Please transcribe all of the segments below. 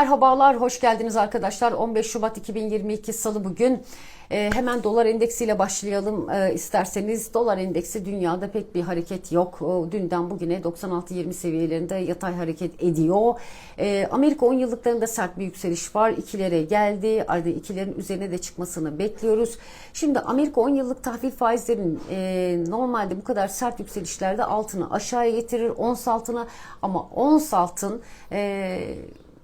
Merhabalar, hoş geldiniz arkadaşlar. 15 Şubat 2022 Salı bugün. Ee, hemen dolar endeksiyle başlayalım ee, isterseniz. Dolar endeksi dünyada pek bir hareket yok. O, dünden bugüne 96-20 seviyelerinde yatay hareket ediyor. Ee, Amerika 10 yıllıklarında sert bir yükseliş var. İkilere geldi. Arada ikilerin üzerine de çıkmasını bekliyoruz. Şimdi Amerika 10 yıllık tahvil faizlerinin e, normalde bu kadar sert yükselişlerde altını aşağıya getirir. Ons altına ama ons altın e,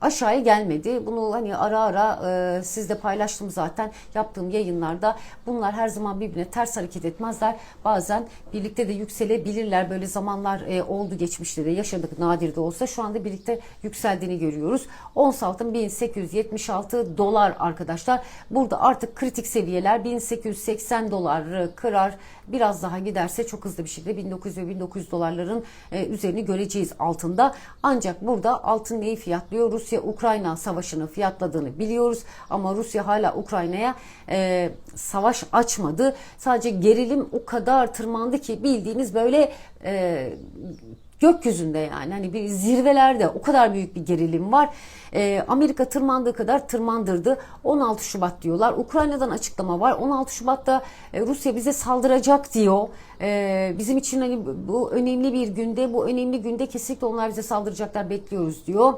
aşağıya gelmedi. Bunu hani ara ara e, sizle paylaştım zaten yaptığım yayınlarda. Bunlar her zaman birbirine ters hareket etmezler. Bazen birlikte de yükselebilirler. Böyle zamanlar e, oldu geçmişte de yaşadık nadir de olsa. Şu anda birlikte yükseldiğini görüyoruz. Ons altın 1876 dolar arkadaşlar. Burada artık kritik seviyeler 1880 dolar kırar. Biraz daha giderse çok hızlı bir şekilde 1900 ve 1900 dolarların e, üzerini göreceğiz altında. Ancak burada altın neyi fiyatlıyor? Rusya-Ukrayna savaşını fiyatladığını biliyoruz. Ama Rusya hala Ukrayna'ya e, savaş açmadı. Sadece gerilim o kadar tırmandı ki bildiğiniz böyle e, gökyüzünde yani hani bir zirvelerde o kadar büyük bir gerilim var. Ee, Amerika tırmandığı kadar tırmandırdı. 16 Şubat diyorlar. Ukrayna'dan açıklama var. 16 Şubat'ta e, Rusya bize saldıracak diyor. Ee, bizim için hani bu önemli bir günde, bu önemli günde kesinlikle onlar bize saldıracaklar bekliyoruz diyor.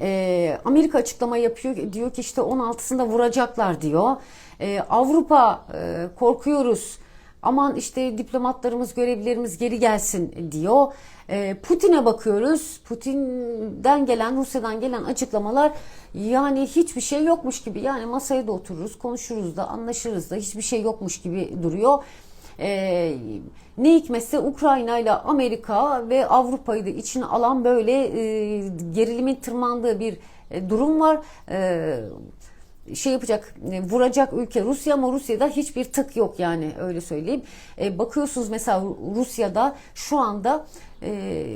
Ee, Amerika açıklama yapıyor diyor ki işte 16'sında vuracaklar diyor. Ee, Avrupa e, korkuyoruz aman işte diplomatlarımız görevlilerimiz geri gelsin diyor. Ee, Putin'e bakıyoruz. Putin'den gelen Rusya'dan gelen açıklamalar yani hiçbir şey yokmuş gibi yani masaya da otururuz konuşuruz da anlaşırız da hiçbir şey yokmuş gibi duruyor. Ee, ne hikmetse Ukrayna ile Amerika ve Avrupa'yı da içine alan böyle e, gerilimin tırmandığı bir e, durum var. E, şey yapacak, e, vuracak ülke Rusya ama Rusya'da hiçbir tık yok yani öyle söyleyeyim. E, bakıyorsunuz mesela Rusya'da şu anda e,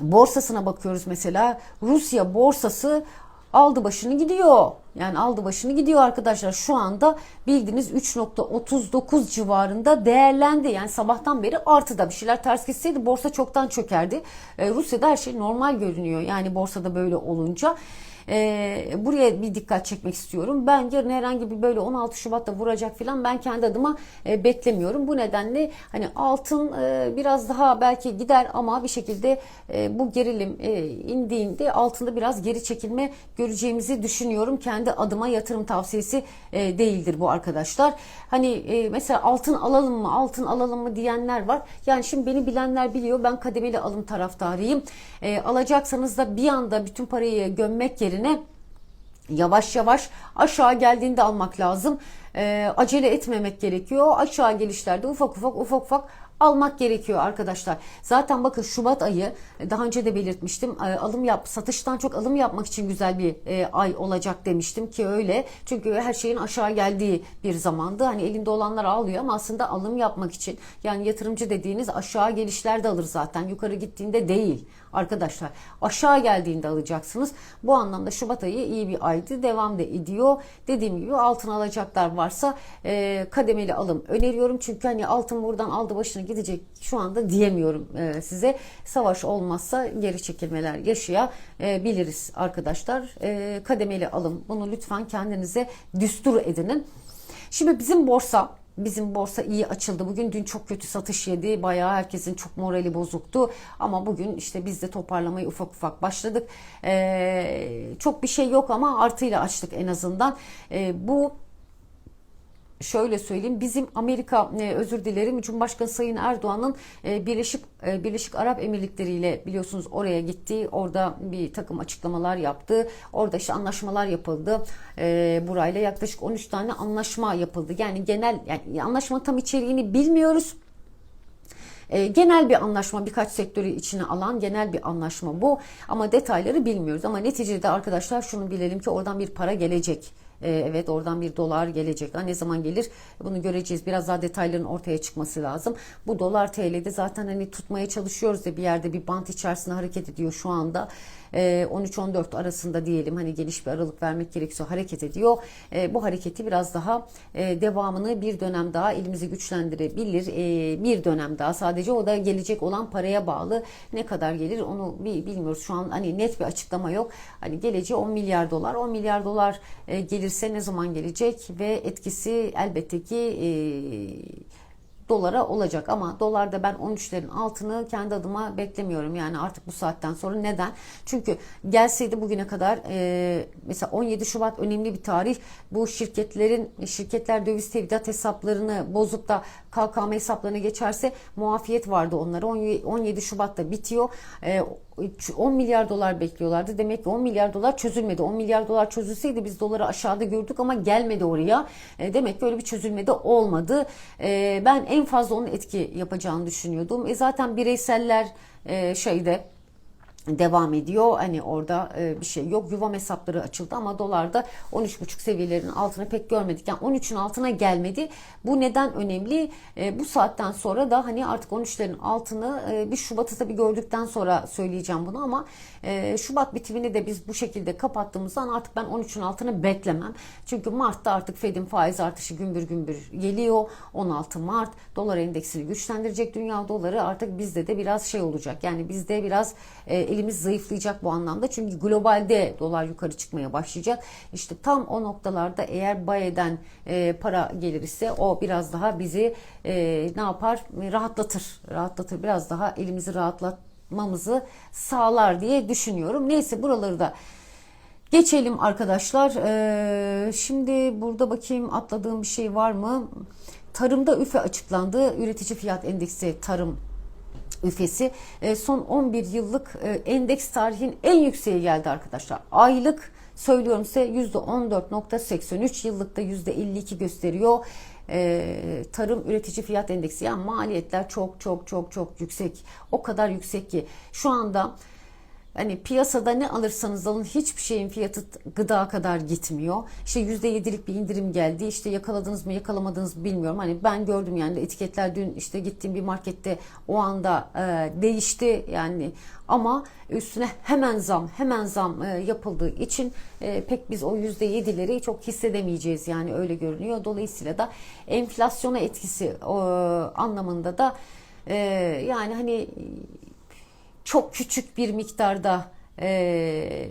borsasına bakıyoruz mesela. Rusya borsası aldı başını gidiyor. Yani aldı başını gidiyor arkadaşlar. Şu anda bildiğiniz 3.39 civarında değerlendi. Yani sabahtan beri artıda bir şeyler ters gitseydi borsa çoktan çökerdi. Ee, Rusya'da her şey normal görünüyor. Yani borsada böyle olunca. E, buraya bir dikkat çekmek istiyorum. Ben yarın herhangi bir böyle 16 Şubat'ta vuracak falan ben kendi adıma e, beklemiyorum. Bu nedenle hani altın e, biraz daha belki gider ama bir şekilde e, bu gerilim e, indiğinde altında biraz geri çekilme göreceğimizi düşünüyorum. Kendi adıma yatırım tavsiyesi e, değildir bu arkadaşlar. Hani e, mesela altın alalım mı altın alalım mı diyenler var. Yani şimdi beni bilenler biliyor ben kademeli alım taraftarıyım. E, alacaksanız da bir anda bütün parayı gömmek yerine yavaş yavaş aşağı geldiğinde almak lazım. E, acele etmemek gerekiyor. Aşağı gelişlerde ufak ufak ufak ufak almak gerekiyor arkadaşlar. Zaten bakın Şubat ayı daha önce de belirtmiştim. E, alım yap satıştan çok alım yapmak için güzel bir e, ay olacak demiştim ki öyle. Çünkü her şeyin aşağı geldiği bir zamandı. Hani elinde olanlar alıyor ama aslında alım yapmak için yani yatırımcı dediğiniz aşağı gelişlerde alır zaten. Yukarı gittiğinde değil arkadaşlar. Aşağı geldiğinde alacaksınız. Bu anlamda Şubat ayı iyi bir aydı. Devam da ediyor. Dediğim gibi altın alacaklar varsa e, kademeli alım öneriyorum. Çünkü hani altın buradan aldı başını gidecek şu anda diyemiyorum e, size. Savaş olmazsa geri çekilmeler yaşayabiliriz arkadaşlar. E, kademeli alım. Bunu lütfen kendinize düstur edinin. Şimdi bizim borsa Bizim borsa iyi açıldı. Bugün dün çok kötü satış yedi. Bayağı herkesin çok morali bozuktu. Ama bugün işte biz de toparlamayı ufak ufak başladık. Ee, çok bir şey yok ama artıyla açtık en azından. Ee, bu şöyle söyleyeyim bizim Amerika e, özür dilerim Cumhurbaşkanı Sayın Erdoğan'ın e, Birleşik e, Birleşik Arap Emirlikleri ile biliyorsunuz oraya gitti. Orada bir takım açıklamalar yaptı. Orada işte anlaşmalar yapıldı. Burayla yaklaşık 13 tane anlaşma yapıldı. Yani genel yani anlaşma tam içeriğini bilmiyoruz. Genel bir anlaşma birkaç sektörü içine alan genel bir anlaşma bu ama detayları bilmiyoruz ama neticede arkadaşlar şunu bilelim ki oradan bir para gelecek. E, evet oradan bir dolar gelecek. Ne zaman gelir bunu göreceğiz. Biraz daha detayların ortaya çıkması lazım. Bu dolar TL'de zaten hani tutmaya çalışıyoruz da bir yerde bir bant içerisinde hareket ediyor şu anda. e, 13-14 arasında diyelim hani geniş bir aralık vermek gerekiyorsa hareket ediyor. E, bu hareketi biraz daha e, devamını bir dönem daha elimizi güçlendirebilir. Bir dönem daha sadece o da gelecek olan paraya bağlı. Ne kadar gelir onu bir bilmiyoruz. Şu an hani net bir açıklama yok. Hani geleceği 10 milyar dolar. 10 milyar dolar e, gelirse ne zaman gelecek ve etkisi elbette ki e, dolara olacak ama dolarda ben 13'lerin altını kendi adıma beklemiyorum yani artık bu saatten sonra neden? Çünkü gelseydi bugüne kadar e, mesela 17 Şubat önemli bir tarih bu şirketlerin şirketler döviz tevdiat hesaplarını bozup da KKM hesaplarına geçerse muafiyet vardı onlara 17 Şubat'ta bitiyor. E, 10 milyar dolar bekliyorlardı. Demek ki 10 milyar dolar çözülmedi. 10 milyar dolar çözülseydi biz doları aşağıda gördük ama gelmedi oraya. E, demek ki öyle bir çözülme de olmadı. E, ben en fazla onun etki yapacağını düşünüyordum. E, zaten bireyseller e, şeyde devam ediyor. Hani orada e, bir şey yok. Yuvam hesapları açıldı ama dolarda 13,5 seviyelerinin altına pek görmedik. Yani 13'ün altına gelmedi. Bu neden önemli? E, bu saatten sonra da hani artık 13'lerin altını e, bir Şubat'ı tabii gördükten sonra söyleyeceğim bunu ama e, Şubat bitimini de biz bu şekilde kapattığımızdan artık ben 13'ün altını beklemem. Çünkü Mart'ta artık Fed'in faiz artışı gümbür gümbür geliyor. 16 Mart dolar endeksini güçlendirecek dünya doları artık bizde de biraz şey olacak. Yani bizde biraz e, elimiz zayıflayacak bu anlamda. Çünkü globalde dolar yukarı çıkmaya başlayacak. İşte tam o noktalarda eğer bayeden e, para gelir ise o biraz daha bizi e, ne yapar? Rahatlatır. Rahatlatır. Biraz daha elimizi rahatlatmamızı sağlar diye düşünüyorum. Neyse buraları da Geçelim arkadaşlar. Ee, şimdi burada bakayım atladığım bir şey var mı? Tarımda üfe açıklandı. Üretici fiyat endeksi tarım üfesi e, son 11 yıllık e, endeks tarihin en yükseği geldi arkadaşlar. Aylık söylüyorum size %14.83 yıllıkta %52 gösteriyor. Ee, tarım üretici fiyat endeksi yani maliyetler çok çok çok çok yüksek. O kadar yüksek ki şu anda Hani piyasada ne alırsanız alın hiçbir şeyin fiyatı gıda kadar gitmiyor. İşte %7'lik bir indirim geldi. İşte yakaladınız mı yakalamadınız mı bilmiyorum. Hani ben gördüm yani etiketler dün işte gittiğim bir markette o anda e, değişti yani ama üstüne hemen zam hemen zam e, yapıldığı için e, pek biz o %7'leri çok hissedemeyeceğiz yani öyle görünüyor. Dolayısıyla da enflasyona etkisi e, anlamında da e, yani hani çok küçük bir miktarda e,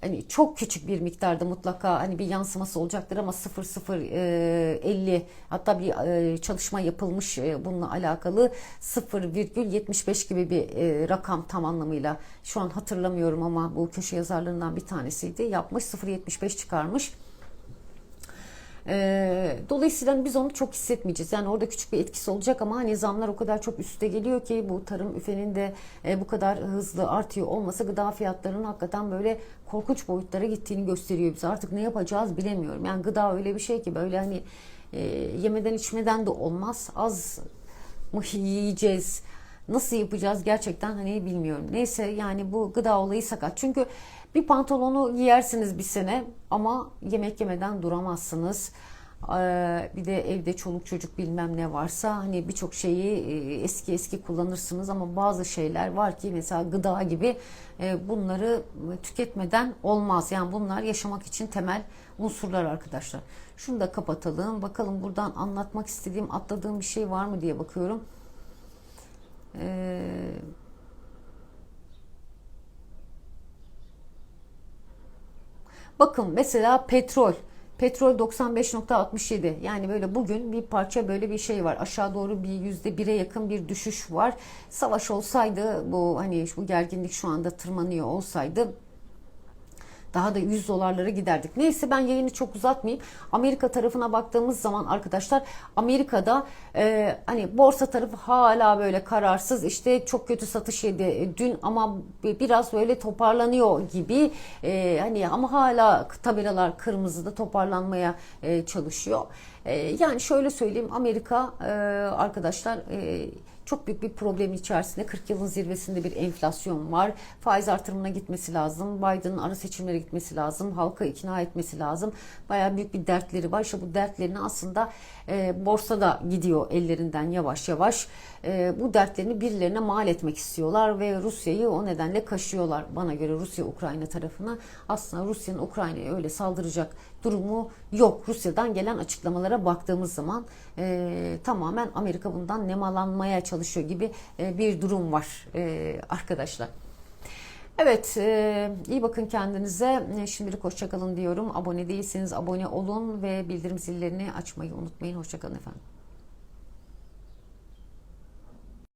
hani çok küçük bir miktarda mutlaka hani bir yansıması olacaktır ama 0 0 e, 50 hatta bir e, çalışma yapılmış e, bununla alakalı 0,75 gibi bir e, rakam tam anlamıyla şu an hatırlamıyorum ama bu köşe yazarlarından bir tanesiydi yapmış 0,75 çıkarmış. E, dolayısıyla biz onu çok hissetmeyeceğiz. Yani orada küçük bir etkisi olacak ama hani zamlar o kadar çok üste geliyor ki bu tarım üfenin de e, bu kadar hızlı artıyor olması gıda fiyatlarının hakikaten böyle korkunç boyutlara gittiğini gösteriyor bize. Artık ne yapacağız bilemiyorum. Yani gıda öyle bir şey ki böyle hani e, yemeden içmeden de olmaz. Az mı yiyeceğiz? Nasıl yapacağız gerçekten hani bilmiyorum. Neyse yani bu gıda olayı sakat. Çünkü bir pantolonu giyersiniz bir sene ama yemek yemeden duramazsınız. Ee, bir de evde çoluk çocuk bilmem ne varsa hani birçok şeyi e, eski eski kullanırsınız ama bazı şeyler var ki mesela gıda gibi e, bunları tüketmeden olmaz. Yani bunlar yaşamak için temel unsurlar arkadaşlar. Şunu da kapatalım. Bakalım buradan anlatmak istediğim, atladığım bir şey var mı diye bakıyorum. Eee Bakın mesela petrol. Petrol 95.67 yani böyle bugün bir parça böyle bir şey var aşağı doğru bir yüzde bire yakın bir düşüş var. Savaş olsaydı bu hani bu gerginlik şu anda tırmanıyor olsaydı daha da 100 dolarlara giderdik. Neyse ben yayını çok uzatmayayım. Amerika tarafına baktığımız zaman arkadaşlar Amerika'da e, hani borsa tarafı hala böyle kararsız. İşte çok kötü satış yedi dün ama biraz böyle toparlanıyor gibi. E, hani ama hala tabelalar kırmızıda toparlanmaya e, çalışıyor. E, yani şöyle söyleyeyim Amerika e, arkadaşlar e, çok büyük bir problem içerisinde 40 yılın zirvesinde bir enflasyon var. Faiz artırımına gitmesi lazım. Biden'ın ara seçimlere gitmesi lazım. Halka ikna etmesi lazım. Bayağı büyük bir dertleri var. İşte bu dertlerini aslında e, borsada gidiyor ellerinden yavaş yavaş. E, bu dertlerini birilerine mal etmek istiyorlar ve Rusya'yı o nedenle kaşıyorlar. Bana göre Rusya Ukrayna tarafına aslında Rusya'nın Ukrayna'ya öyle saldıracak durumu yok. Rusya'dan gelen açıklamalara baktığımız zaman e, tamamen Amerika bundan nemalanmaya çalışıyor gibi e, bir durum var e, arkadaşlar. Evet, e, iyi bakın kendinize. E, Şimdilik hoşçakalın diyorum. Abone değilseniz abone olun ve bildirim zillerini açmayı unutmayın. Hoşçakalın efendim.